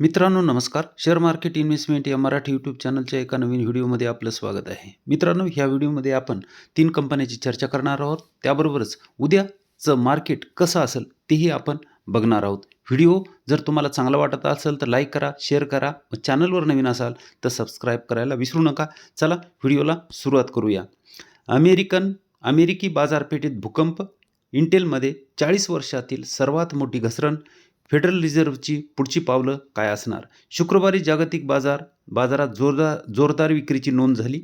मित्रांनो नमस्कार. Share market investment या मराठी यूट्यूब चॅनलच्या एका नवीन व्हिडिओमध्ये आपलं स्वागत आहे. मित्रांनो ह्या व्हिडिओमध्ये आपण तीन कंपन्याची चर्चा करणार आहोत. त्याबरोबरच उद्याचं मार्केट कसं असेल तेही आपण बघणार आहोत. व्हिडिओ जर तुम्हाला चांगला वाटत असेल तर लाईक करा शेअर करा. व चॅनलवर नवीन असाल तर सबस्क्राईब करायला विसरू नका. चला व्हिडिओला सुरुवात करूया. अमेरिकन अमेरिकी बाजारपेठेत भूकंप. इंटेलमध्ये चाळीस वर्षातील सर्वात मोठी घसरण. फेडरल रिझर्व्हची पुढची पावलं काय असणार? शुक्रवारी जागतिक बाजार बाजारात जोरदार जोरदार विक्रीची नोंद झाली.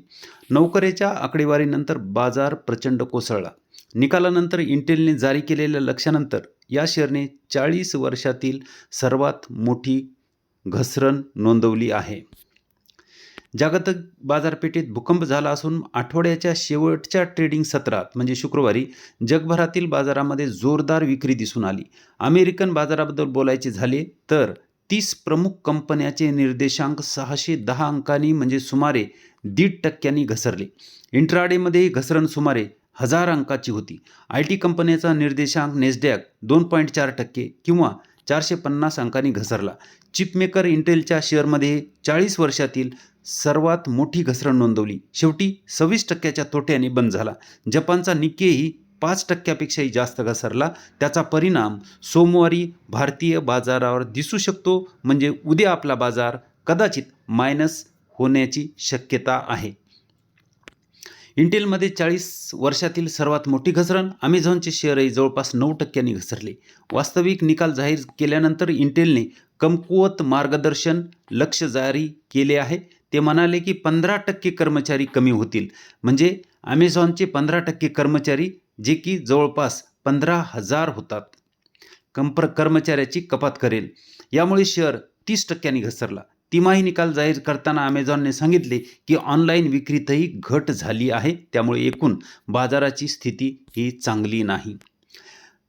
नोकऱ्याच्या आकडेवारीनंतर बाजार प्रचंड कोसळला. निकालानंतर इंटेलने जारी केलेल्या लक्षानंतर या शेअरने चाळीस वर्षातील सर्वात मोठी घसरण नोंदवली आहे. जागतिक बाजारपेठेत भूकंप झाला असून आठवड्याच्या शेवटच्या ट्रेडिंग सत्रात म्हणजे शुक्रवारी जगभरातील बाजारामध्ये जोरदार विक्री दिसून आली. अमेरिकन बाजाराबद्दल बोलायचे झाले तर तीस प्रमुख कंपन्याचे निर्देशांक सहाशे दहा अंकांनी म्हणजे सुमारे दीड टक्क्यांनी घसरले. इंट्राडेमध्ये घसरण सुमारे हजार अंकाची होती. आय टी कंपन्याचा निर्देशांक नेसडॅक दोन पॉईंट चार टक्के किंवा चारशे पन्नास अंकांनी घसरला. चिपमेकर इंटेलच्या शेअरमध्ये चाळीस वर्षातील सर्वात मोठी घसरण नोंदवली. शेवटी सव्वीस टक्क्याच्या तोट्याने बंद झाला. जपानचा निकेही पाच टक्क्यापेक्षाही जास्त घसरला. त्याचा परिणाम सोमवारी भारतीय बाजारावर दिसू शकतो. म्हणजे उद्या आपला बाजार कदाचित मायनस होण्याची शक्यता आहे. इंटेलमध्ये चाळीस वर्षातील सर्वात मोठी घसरण. अमेझॉनचे शेअरही जवळपास नऊ टक्क्यांनी घसरले. वास्तविक निकाल जाहीर केल्यानंतर इंटेलने कमकुवत मार्गदर्शन लक्ष जारी केले आहे. ते म्हणाले की पंधरा टक्के कर्मचारी कमी होतील. म्हणजे ॲमेझॉनचे पंधरा टक्के कर्मचारी जे की जवळपास पंधरा हजार होतात कंप्र कर्मचाऱ्याची कपात करेल. यामुळे शेअर तीस टक्क्यांनी घसरला. तिमाही निकाल जाहीर करताना अमेझॉनने सांगितले की ऑनलाईन विक्रीतही घट झाली आहे त्यामुळे एकूण बाजाराची स्थिती ही चांगली नाही.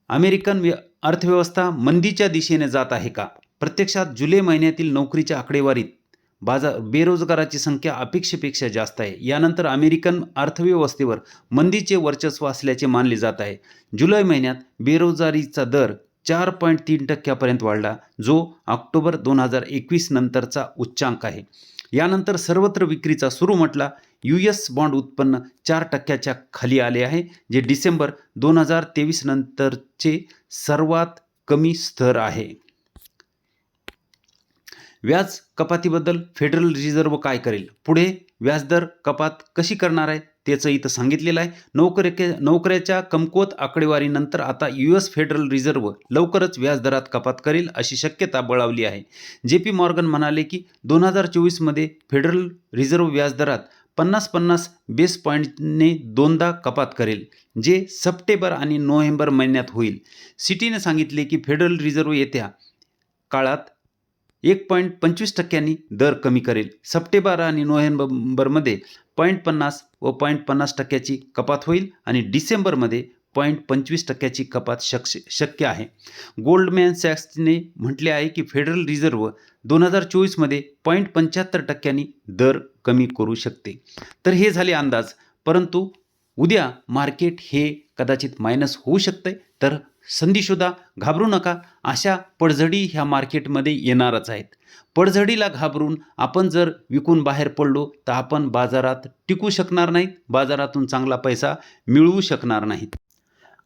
अमेरिकन व्य अर्थव्यवस्था मंदीच्या दिशेने जात आहे का? प्रत्यक्षात जुलै महिन्यातील नोकरीच्या आकडेवारीत बाजार बेरोजगाराची संख्या अपेक्षेपेक्षा जास्त आहे. यानंतर अमेरिकन अर्थव्यवस्थेवर मंदीचे वर्चस्व असल्याचे मानले जात आहे. जुलै महिन्यात बेरोजगारीचा दर चार पॉईंट तीन टक्क्यापर्यंत वाढला जो ऑक्टोबर दोन हजार एकवीस नंतरचा उच्चांक आहे. यानंतर सर्वत्र विक्रीचा सुरू म्हटला यू एस बॉन्ड उत्पन्न चार टक्क्याच्या खाली आले आहे जे डिसेंबर दोन हजार तेवीस नंतरचे सर्वात कमी स्तर आहे. व्याज कपातीबद्दल फेडरल रिझर्व्ह काय करेल? पुढे व्याजदर कपात कशी करणार आहे? त्याचं इथं सांगितलेलं आहे. नोकऱ्या नोकऱ्याच्या कमकुवत आकडेवारीनंतर आता यू एस फेडरल रिझर्व्ह लवकरच व्याजदरात कपात करेल अशी शक्यता बळावली आहे. जे पी मॉर्गन म्हणाले की दोन हजार चोवीसमध्ये फेडरल रिझर्व्ह व्याजदरात पन्नास पन्नास बेस पॉईंटने दोनदा कपात करेल जे सप्टेंबर आणि नोव्हेंबर महिन्यात होईल. सिटीने सांगितले की फेडरल रिझर्व्ह येत्या काळात एक पॉईंट पंचवीस टक्क्यांनी दर कमी करेल. सप्टेंबर आणि नोव्हेंबरमध्ये पॉईंट पन्नास व पॉईंट पन्नास टक्क्याची कपात होईल आणि डिसेंबरमध्ये पॉईंट पंचवीस टक्क्याची कपात शक्ष शक्य आहे. गोल्डमॅन सॅक्सने म्हटले आहे की फेडरल रिझर्व्ह दोन हजार चोवीसमध्ये पॉईंट पंच्याहत्तर टक्क्यांनी दर कमी करू शकते. तर हे झाले अंदाज. परंतु उद्या मार्केट हे कदाचित मायनस होऊ शकते तर संधी शोधा घाबरू नका. अशा पडझडी ह्या मार्केटमध्ये येणारच आहेत. पडझडीला घाबरून आपण जर विकून बाहेर पडलो तर आपण बाजारात टिकू शकणार नाहीत बाजारातून चांगला पैसा मिळवू शकणार नाहीत.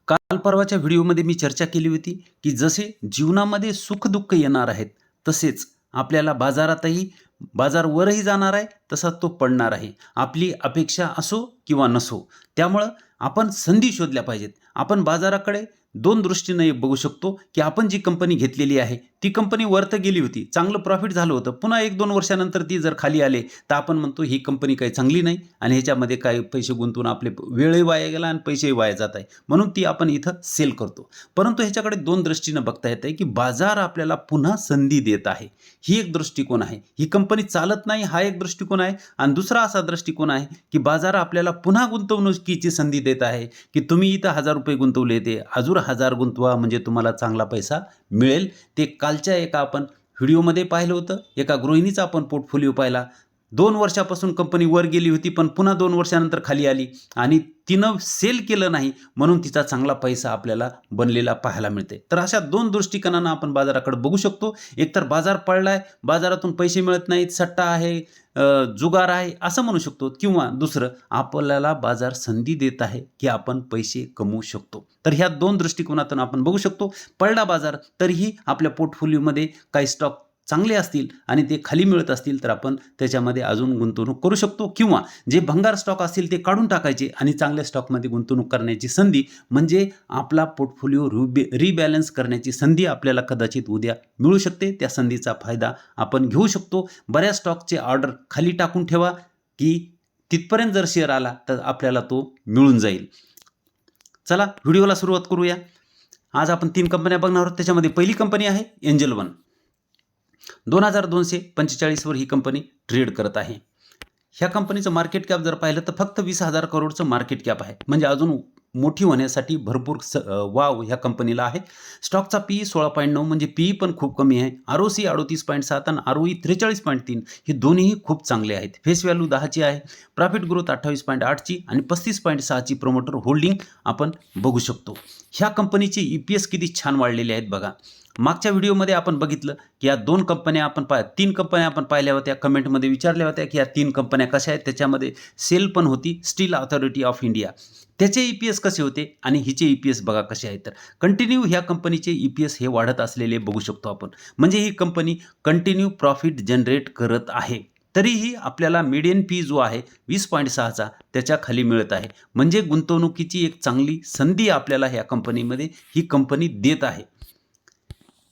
काल परवाच्या व्हिडिओमध्ये मी चर्चा केली होती की जसे जीवनामध्ये सुखदुःख येणार आहेत तसेच आपल्याला बाजारातही बाजार वरही जाणार आहे तसा तो पडणार आहे. आपली अपेक्षा असो किंवा नसो त्यामुळं आपण संधी शोधल्या पाहिजेत. आपण बाजाराकडे दोन दृष्टीने बघू शकतो की आपण जी कंपनी घेतलेली आहे ती कंपनी वरत गेली होती चांगलं प्रॉफिट झालं होतं. पुन्हा एक दोन वर्षानंतर ती जर खाली आले तर आपण म्हणतो ही कंपनी काही चांगली नाही आणि ह्याच्यामध्ये काही पैसे गुंतवून आपले वेळही वाया गेला आणि पैसेही वाया जात आहे. म्हणून ती आपण इथं सेल करतो. परंतु ह्याच्याकडे दोन दृष्टीनं बघता येत आहे की बाजार आपल्याला पुन्हा संधी देत आहे. ही एक दृष्टिकोन आहे. ही कंपनी चालत नाही हा एक दृष्टिकोन आहे. आणि दुसरा असा दृष्टिकोन आहे की बाजार आपल्याला पुन्हा गुंतवणुकीची संधी देत आहे की तुम्ही इथं हजार रुपये गुंतवले ते अजून हजार गुंतवा म्हणजे तुम्हाला चांगला पैसा मिळेल. ते कालच्या एका आपण व्हिडिओमध्ये पाहिलं होतं. एका गृहिणीचा आपण पोर्टफोलिओ पाहिला. दोन वर्षापासून कंपनी वर गेली होती पण पुन्हा दोन वर्षानंतर खाली आली आणि तिनं सेल केलं नाही म्हणून तिचा चांगला पैसा आपल्याला बनलेला पाहायला मिळते तर अशा दोन दृष्टिकोनानं आपण बाजाराकडे बघू शकतो. एकतर बाजार पडलाय बाजारातून पैसे मिळत नाहीत सट्टा आहे जुगार आहे असं म्हणू शकतो. किंवा दुसरं आपल्याला बाजार संधी देत आहे की आपण पैसे कमवू शकतो. तर ह्या दोन दृष्टिकोनातून आपण बघू शकतो. पडला बाजार तरीही आपल्या पोर्टफोलिओमध्ये काही स्टॉक चांगले असतील आणि ते खाली मिळत असतील तर आपण त्याच्यामध्ये अजून गुंतवणूक करू शकतो. किंवा जे भंगार स्टॉक असतील ते काढून टाकायचे आणि चांगल्या स्टॉकमध्ये गुंतवणूक करण्याची संधी म्हणजे आपला पोर्टफोलिओ रिबे रिबॅलन्स करण्याची संधी आपल्याला कदाचित उद्या मिळू शकते. त्या संधीचा फायदा आपण घेऊ शकतो. बऱ्याच स्टॉकचे ऑर्डर खाली टाकून ठेवा की तिथपर्यंत जर शेअर आला तर आपल्याला तो मिळून जाईल. चला व्हिडिओला सुरुवात करूया. आज आपण तीन कंपन्या बघणार आहोत. त्याच्यामध्ये पहिली कंपनी आहे एंजल वन दोन हजार दोनशे पंचेचाळीसवर ही कंपनी ट्रेड करत आहे. ह्या कंपनीचं मार्केट कॅप जर पाहिलं तर फक्त वीस हजार करोडचं मार्केट कॅप आहे. म्हणजे अजून मोठी होण्यासाठी भरपूर स वाव ह्या कंपनीला आहे. स्टॉकचा पी सोळा पॉईंट नऊ म्हणजे पी पण खूप कमी आहे. आर ओ सी अडोतीस पॉईंट सात आणि आर ओ ई त्रेचाळीस पॉईंट तीन हे दोन्हीही खूप चांगले आहेत. फेस व्हॅल्यू दहाची आहे. प्रॉफिट ग्रोथ अठ्ठावीस पॉईंट आठची आणि पस्तीस पॉईंट सहाची प्रोमोटर होल्डिंग आपण बघू शकतो. ह्या कंपनीचे ई पी एस किती छान वाढलेले आहेत बघा. मागच्या व्हिडिओमध्ये आपण बघितलं की या दोन कंपन्या आपण पा तीन कंपन्या आपण पाहिल्या होत्या कमेंटमध्ये विचारल्या होत्या की या तीन कंपन्या कशा आहेत? त्याच्यामध्ये सेल पण होती स्टील ऑथॉरिटी ऑफ इंडिया. त्याचे ई पी एस कसे होते आणि हिचे ई पी एस बघा कसे आहेत? तर कंटिन्यू ह्या कंपनीचे ई पी एस हे वाढत असलेले बघू शकतो आपण. म्हणजे ही कंपनी कंटिन्यू प्रॉफिट जनरेट करत आहे. तरीही आपल्याला मिडियन फी जो आहे वीस पॉईंट सहाचा त्याच्याखाली मिळत आहे. म्हणजे गुंतवणुकीची एक चांगली संधी आपल्याला ह्या कंपनीमध्ये ही कंपनी देत आहे.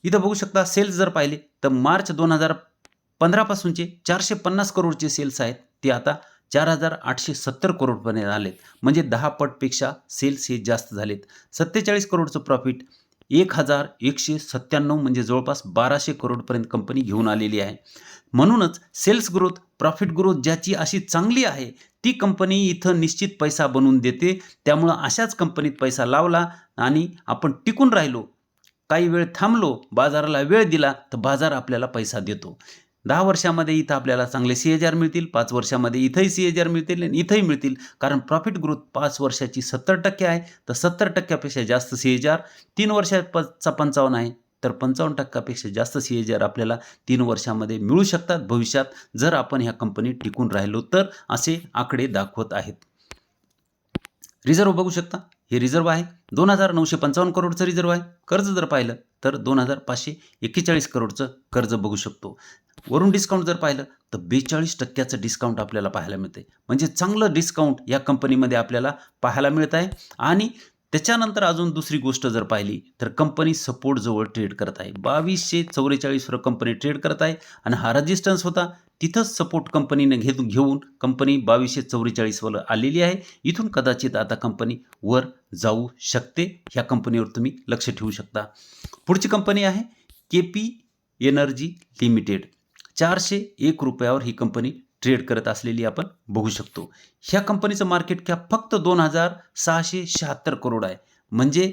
इथं बघू शकता सेल्स जर पाहिले तर मार्च दोन हजार पंधरापासूनचे चारशे पन्नास करोडचे सेल्स आहेत. ते आता चार हजार आठशे सत्तर करोडपर्यंत आलेत म्हणजे दहा पटपेक्षा सेल्स हे जास्त झालेत. सत्तेचाळीस करोडचं प्रॉफिट एक हजार एकशे सत्त्याण्णव म्हणजे जवळपास बाराशे करोडपर्यंत कंपनी घेऊन आलेली आहे. म्हणूनच सेल्स ग्रोथ प्रॉफिट ग्रोथ ज्याची अशी चांगली आहे ती कंपनी इथं निश्चित पैसा बनवून देते. त्यामुळं अशाच कंपनीत पैसा लावला आणि आपण टिकून राहिलो. काही वेळ थांबलो बाजाराला वेळ दिला तर बाजार आपल्याला पैसा देतो. दहा वर्षामध्ये इथं आपल्याला चांगले सी एच आर मिळतील पाच वर्षामध्ये इथंही सी एच आर मिळतील आणि इथंही मिळतील. कारण प्रॉफिट ग्रोथ पाच वर्षाची सत्तर टक्के आहे तर सत्तर टक्क्यापेक्षा जास्त सी एच आर तीन वर्षाचा पंचावन्न आहे तर पंचावन्न टक्क्यापेक्षा जास्त सी एच आर आपल्याला तीन वर्षामध्ये मिळू शकतात भविष्यात जर आपण ह्या कंपनीत टिकून राहिलो तर असे आकडे दाखवत आहेत. रिझर्व बघू शकता? हे रिझर्व आहे. दोन हजार नऊशे पंचावन्न करोडचं रिझर्व आहे. कर्ज जर पाहिलं तर दोन हजार पाचशे एक्केचाळीस करोडचं कर्ज बघू शकतो. वरून डिस्काउंट जर पाहिलं तर बेचाळीस टक्क्याचं डिस्काउंट आपल्याला पाहायला मिळते म्हणजे चांगलं डिस्काउंट या कंपनीमध्ये आपल्याला पाहायला मिळत आहे आणि त्याच्यानंतर अजून दुसरी गोष्ट जर पाहिली तर कंपनी सपोर्ट जवळ ट्रेड करत आहे. बावीसशे चौवेचाळीसवर कंपनी ट्रेड करत आहे आणि हा रजिस्टन्स होता. तिथंच सपोर्ट कंपनीने घेत घेऊन कंपनी बावीसशे चौवेचाळीसवर आलेली आहे. इथून कदाचित आता कंपनी वर जाऊ शकते. ह्या कंपनीवर तुम्ही लक्ष ठेवू शकता. पुढची कंपनी आहे के पी एनर्जी लिमिटेड. चारशे एक रुपयावर ही कंपनी ट्रेड करत असलेली आपण बघू शकतो. ह्या कंपनीचं मार्केट कॅप फक्त दोन हजार सहाशे शहात्तर करोड आहे. म्हणजे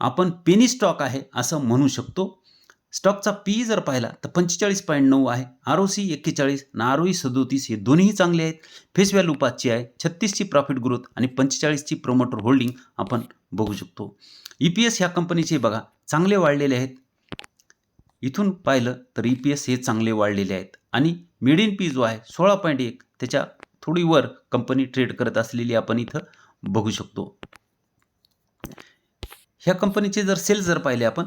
आपण पेनी स्टॉक आहे असं म्हणू शकतो. स्टॉकचा पी जर पाहिला तर पंचेचाळीस पॉईंट नऊ आहे. आर ओ सी एक्केचाळीस आणि आर ओ ई सदोतीस हे दोन्हीही चांगले आहेत. फेस व्हॅल्यू पाचची आहे. छत्तीसची प्रॉफिट ग्रोथ आणि पंचेचाळीसची प्रोमोटर होल्डिंग आपण बघू शकतो. ई पी एस ह्या कंपनीचे बघा चांगले वाढलेले आहेत. इथून पाहिलं तर ई पी एस हे चांगले वाढलेले आहेत. आणि मिड इन पी जो आहे सोळा पॉईंट एक त्याच्या थोडी वर कंपनी ट्रेड करत असलेली आपण इथं बघू शकतो. ह्या कंपनीचे जर सेल्स जर पाहिले आपण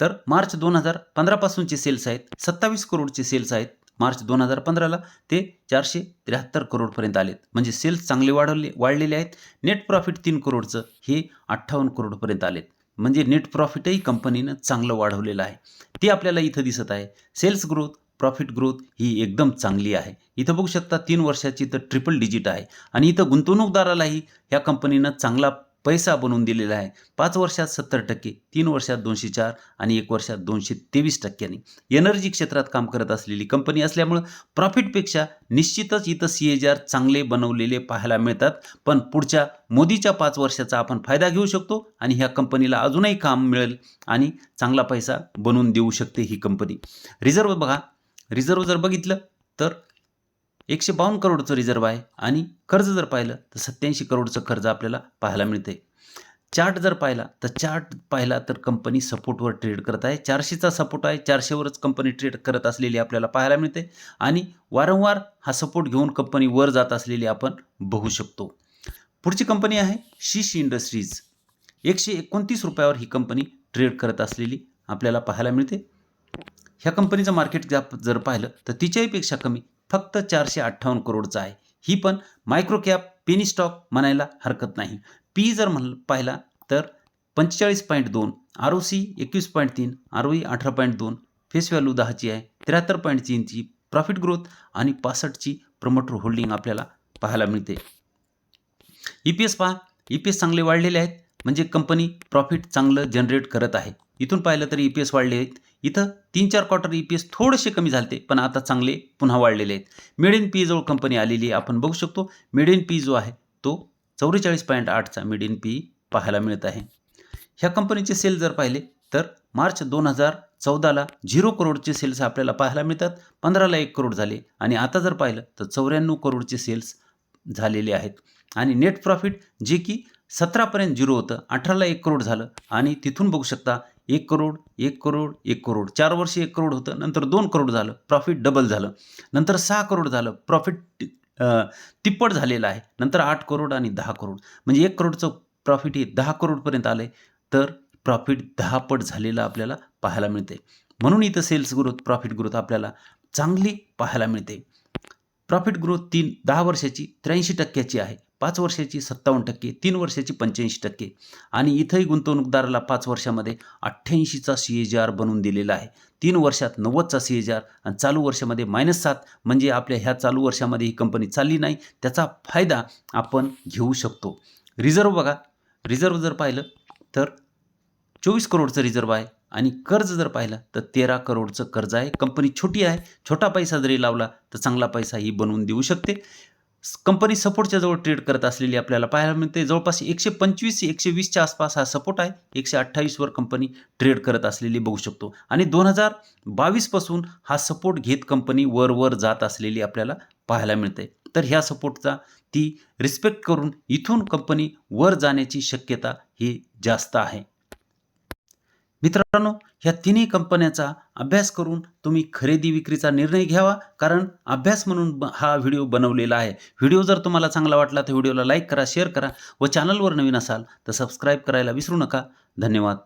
तर मार्च दोन हजार पंधरापासूनचे सेल्स आहेत सत्तावीस करोडचे सेल्स आहेत. मार्च दोन हजार पंधराला ते चारशे त्र्याहत्तर करोडपर्यंत आलेत. म्हणजे सेल्स चांगले वाढवले वाढलेले आहेत. नेट प्रॉफिट तीन करोडचं हे अठ्ठावन्न करोडपर्यंत आलेत. म्हणजे नेट प्रॉफिटही कंपनीनं चांगलं वाढवलेलं आहे. ते आपल्याला इथं दिसत आहे. सेल्स ग्रोथ प्रॉफिट ग्रोथ ही एकदम चांगली आहे. इथं बघू शकता तीन वर्षाची तर ट्रिपल डिजिट आहे. आणि इथं गुंतवणूकदारालाही ह्या कंपनीनं चांगला पैसा बनवून दिलेला आहे. पाच वर्षात सत्तर टक्के तीन वर्षात दोनशे चार आणि एक वर्षात दोनशे तेवीस टक्क्यांनी. एनर्जी क्षेत्रात काम करत असलेली कंपनी असल्यामुळं प्रॉफिटपेक्षा निश्चितच इथं सी एच आर चांगले बनवलेले पाहायला मिळतात. पण पुढच्या मोदीच्या पाच वर्षाचा आपण फायदा घेऊ शकतो आणि ह्या कंपनीला अजूनही काम मिळेल आणि चांगला पैसा बनवून देऊ शकते ही कंपनी रिझर्व बघा रिझर्व जर बघितलं तर एकशे बावन्न करोडचं रिझर्व आहे आणि कर्ज जर पाहिलं तर सत्याऐंशी करोडचं कर्ज आपल्याला पाहायला मिळते चार्ट जर पाहिला तर चार्ट पाहिला तर कंपनी सपोर्टवर ट्रेड करत आहे. चारशेचा सपोर्ट आहे. चारशेवरच कंपनी ट्रेड करत असलेली आपल्याला पाहायला मिळते आणि वारंवार हा सपोर्ट घेऊन कंपनी वर जात असलेली आपण बघू शकतो. पुढची कंपनी आहे शीश इंडस्ट्रीज. एकशे एकोणतीस रुपयावर ही कंपनी ट्रेड करत असलेली आपल्याला पाहायला मिळते. ह्या कंपनीचं मार्केट कॅप जर पाहिलं तर तिच्याहीपेक्षा कमी फक्त चारशे अठ्ठावन्न करोडचं आहे. ही पण मायक्रो कॅप पेनी स्टॉक म्हणायला हरकत नाही. पी जर म्हण पाहिला तर पंचेचाळीस पॉईंट दोन आर ओ सी एकवीस पॉईंट तीन आर ओ ई अठरा पॉईंट दोन फेस व्हॅल्यू दहाची आहे त्र्याहत्तर पॉईंट तीनची प्रॉफिट ग्रोथ आणि पासष्टची प्रमोटर होल्डिंग आपल्याला पाहायला मिळते. ई पी एस पहा ई पी एस चांगले वाढलेले आहेत म्हणजे कंपनी प्रॉफिट चांगलं जनरेट करत आहे. इथून पाहिलं तर ई पी एस वाढले आहेत इथं तीन चार क्वार्टर ई पी एस थोडेसे कमी झाले पण आता चांगले पुन्हा वाढलेले आहेत. मिड इन पी जवळ कंपनी आलेली आहे आपण बघू शकतो. मिड इन पी जो आहे तो चौवेचाळीस पॉईंट आठचा मिड इन पी पाहायला मिळत आहे. ह्या कंपनीचे सेल जर पाहिले तर मार्च दोन हजार चौदाला झिरो करोडचे सेल्स आपल्याला पाहायला मिळतात. पंधराला एक करोड झाले. आणि आता जर पाहिलं तर चौऱ्याण्णव करोडचे सेल्स झालेले आहेत. आणि नेट प्रॉफिट जे की सतरापर्यंत झिरो होतं अठराला एक करोड झालं. आणि तिथून बघू शकता एक करोड एक करोड एक करोड. चार वर्ष एक करोड होतं नंतर दोन करोड झालं प्रॉफिट डबल झालं. नंतर सहा करोड झालं प्रॉफिट तिप्पट झालेलं आहे. नंतर आठ करोड आणि दहा करोड. म्हणजे एक करोडचं प्रॉफिट हे दहा करोडपर्यंत आलं आहे तर प्रॉफिट दहा पट झालेलं आपल्याला पाहायला मिळते म्हणून इथं सेल्स ग्रोथ प्रॉफिट ग्रोथ आपल्याला चांगली पाहायला मिळते प्रॉफिट ग्रोथ तीन दहा वर्षाची त्र्याऐंशी टक्क्याची आहे. पाच वर्षाची सत्तावन्न टक्के तीन वर्षाची पंच्याऐंशी टक्के आणि इथंही गुंतवणूकदाराला पाच वर्षामध्ये अठ्ठ्याऐंशीचा सी ए जी आर बनवून दिलेला आहे. तीन वर्षात नव्वदचा सी ए जी आर आणि चालू वर्षामध्ये मायनस सात म्हणजे आपल्या ह्या चालू वर्षामध्ये ही कंपनी चालली नाही. त्याचा फायदा आपण घेऊ शकतो. रिझर्व बघा. रिझर्व जर पाहिलं तर चोवीस करोडचं रिझर्व आहे आणि कर्ज जर पाहिलं तर तेरा करोडचं कर्ज आहे. कंपनी छोटी आहे. छोटा पैसा जरी लावला तर चांगला पैसा ही बनवून देऊ शकते. कंपनी सपोर्टच्या जवळ ट्रेड करत असलेली आपल्याला पाहायला मिळते. जवळपास एकशे पंचवीस एकशे वीसच्या आसपास हा सपोर्ट आहे. एकशे अठ्ठावीसवर कंपनी ट्रेड करत असलेली बघू शकतो. आणि दोन हजार बावीसपासून हा सपोर्ट घेत कंपनी वर वर जात असलेली आपल्याला पाहायला मिळते. तर ह्या सपोर्टचा ती रिस्पेक्ट करून इथून कंपनी वर जाण्याची शक्यता ही जास्त आहे. मित्रांनो ह्या तिन्ही कंपन्याचा अभ्यास करून तुम्ही खरेदी विक्रीचा निर्णय घ्यावा कारण अभ्यास म्हणून हा व्हिडिओ बनवलेला आहे. व्हिडिओ जर तुम्हाला चांगला वाटला तर व्हिडिओला लाईक करा शेअर करा व चॅनलवर नवीन असाल तर सबस्क्राईब करायला विसरू नका. धन्यवाद.